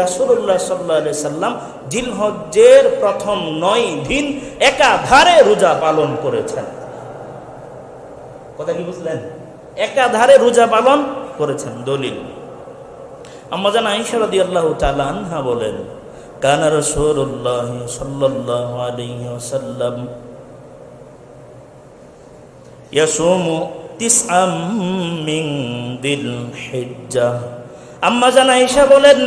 রাসুল্লাহ সাল্লাহ সাল্লাম জিলহজ্জের প্রথম নয় দিন একাধারে রোজা পালন করেছেন। কথা কি বুঝলেন? একাধারে রোজা পালন করেছেন, দলিল। আম্মাজান আইসা রাদি আল্লাহ আনহা বলেন, কানা রসুল্লাহ সাল্লাহ আলাইহি ওয়াসাল্লাম ইয়াসুমু তিসআম মিন দিল হিজ্জাহ আম্মাজান আইসা বলেন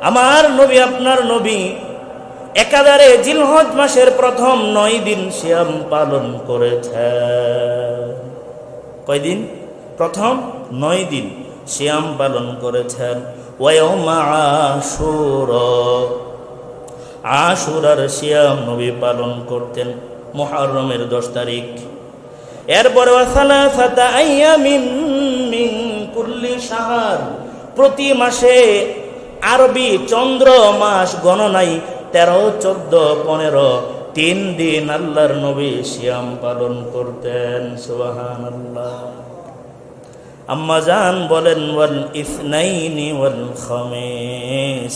আমার নবী, আপনার নবী, একাধারে জিলহজ মাসের প্রথম নয় দিন শ্যাম পালন করেছেন কয়দিন প্রথম নয় দিন শ্যাম পালন করেছেন। আশুর। আশুরার শ্যাম নবী পালন করতেন মহারমের দশ তারিখ। এরপরে প্রতি মাসে আরবি চন্দ্র মাস গণনাই তেরো, চোদ্দ, পনেরো, তিন দিন আল্লাহর নবী শ্যাম পালন করতেন সুবাহান আল্লাহ আম্মাজান বলেন, ওয়াল ইসনাইনি ওয়াল খমেস।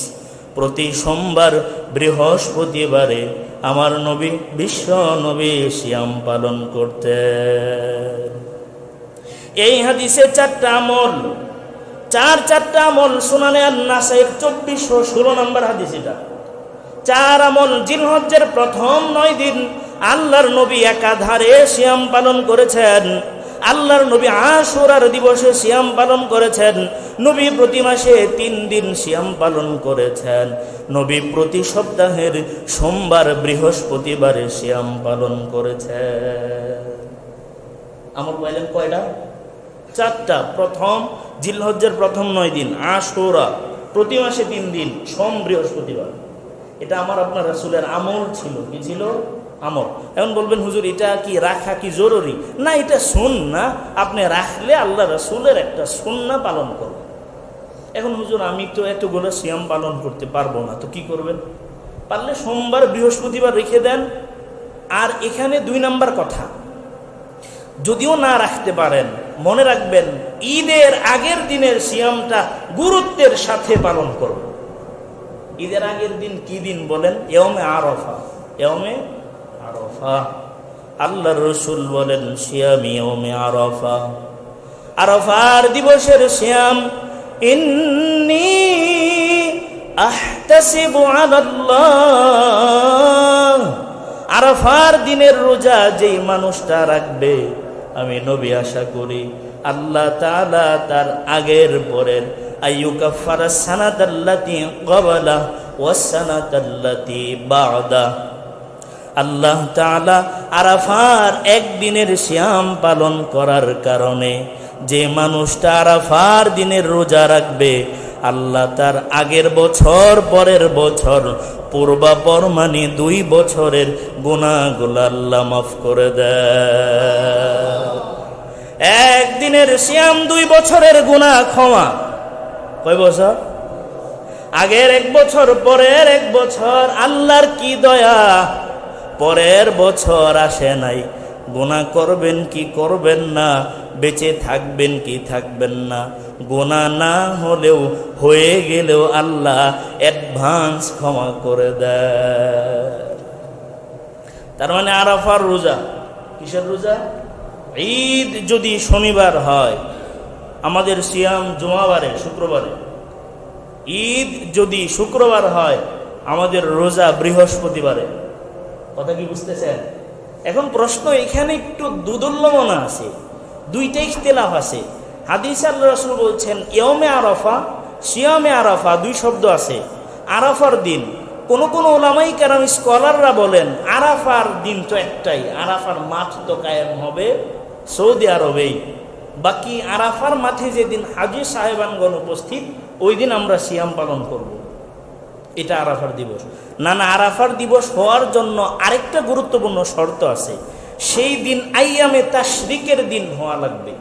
প্রতি সোমবার বৃহস্পতিবারে আমার নবী, বিশ্ব নবী শ্যাম পালন করতেন। এই হাদিসে চারটা আমল চার চারটা আমল শোনানে আর নাসাইর চব্বিশশো ষোলো নম্বর হাদিস এটা। চার আমল জিলহজ্জের প্রথম নয় দিন আল্লাহর নবী একাধারে শ্যাম পালন করেছেন। আল্লাহর নবী আশুরার দিবসে শ্যাম পালন করেছেন। নবী প্রতি মাসে তিন দিন শ্যাম পালন করেছেন। নবী প্রতি সপ্তাহের সোমবার বৃহস্পতিবারে শ্যাম পালন করেছেন। আমল পাইলেন কয়টা? চারটা, প্রথম জিলহজ্জের প্রথম নয় দিন, আশোরা, প্রতি মাসে তিন দিন, সোম বৃহস্পতিবার। এটা আমার আপনার রাসুলের আমল ছিল, কি ছিল? আমল। এখন বলবেন, হুজুর, এটা কি রাখা কি জরুরি? না, এটা শুন না আপনি রাখলে আল্লাহ রাসুলের একটা সুন্না পালন করবেন। এখন হুজুর, আমি তো এতগুলো সিয়াম পালন করতে পারব না, তো কি করবেন? পারলে সোমবার, বৃহস্পতিবার রেখে দেন। আর এখানে দুই নাম্বার কথা, যদিও না রাখতে পারেন মনে রাখবেন, ঈদের আগের দিনের সিয়ামটা গুরুত্বের সাথে পালন করবেন ঈদের আগের দিন কি দিন বলেন? এওমে আরফা। এওমে আরফা। আল্লাহ রসুল বলেন শিয়াম ইয়মে আরফা। আরফার দিবসের শ্যাম ইন্নি আহতাসিবু আলাল্লাহ। আরফার দিনের রোজা যেই মানুষটা রাখবে আমি নবী আশা করি। আল্লাহ তাআলা তার আগের পরের আইয়ুকাফারা সানাতাল্লাতি ক্বাবালা ওয়াস সানাতাল্লাতি বা'দা। আল্লাহ তাআলা আরাফার একদিনের শ্যাম পালন করার কারণে যে মানুষটা আরাফার দিনের রোজা রাখবে, আল্লাহ তার আগের বছর পরের বছর পূর্বাপর মানে দুই বছরের গুণাগুলো আল্লাহ মাফ করে দেয়। একদিনের শ্যাম দুই বছরের গুণা ক্ষমা। কয় বছর? আগের এক বছর, পরের এক বছর, আল্লাহর কি দয়া? পরের বছর আসে নাই। গোনা করবেন কি করবেন না? বেঁচে থাকবেন কি থাকবেন না? গোনা না হলেও, হয়ে গেলেও আল্লাহ অ্যাডভান্স ক্ষমা করে দেয়। তার মানে আরাফার রোজা। কিসের রোজা? ঈদ যদি শনিবার হয়, আমাদের সিয়াম জুমাবারে, শুক্রবারে। ঈদ যদি শুক্রবার হয়, আমাদের রোজা বৃহস্পতিবারে। কথা কি বুঝতেছেন? এখন প্রশ্ন এখানে একটু দুদুল্যমনা আছে দুইটাই ইখতিলাফ আছে। হাদিস আল্লাহ রসুল বলছেন ইয়মে আরাফা, সিয়ামে আরাফা, দুই শব্দ আছে। আরাফার দিন কোন কোন ওলামাই কারাম স্কলাররা বলেন, আরাফার দিন তো একটাই, আরাফার মাঠ তো কায়েম হবে সৌদি আরবেই। বাকি আরাফার মাঠে যেদিন হাজি সাহেবানগণ উপস্থিত ওই দিন আমরা সিয়াম পালন করব। এটা আরাফার দিবস। না না আরাফার দিবস হওয়ার জন্য আরেকটা গুরুত্বপূর্ণ শর্ত আছে। সেই দিন আইয়ামে তাশরিকের দিন হওয়া লাগবে।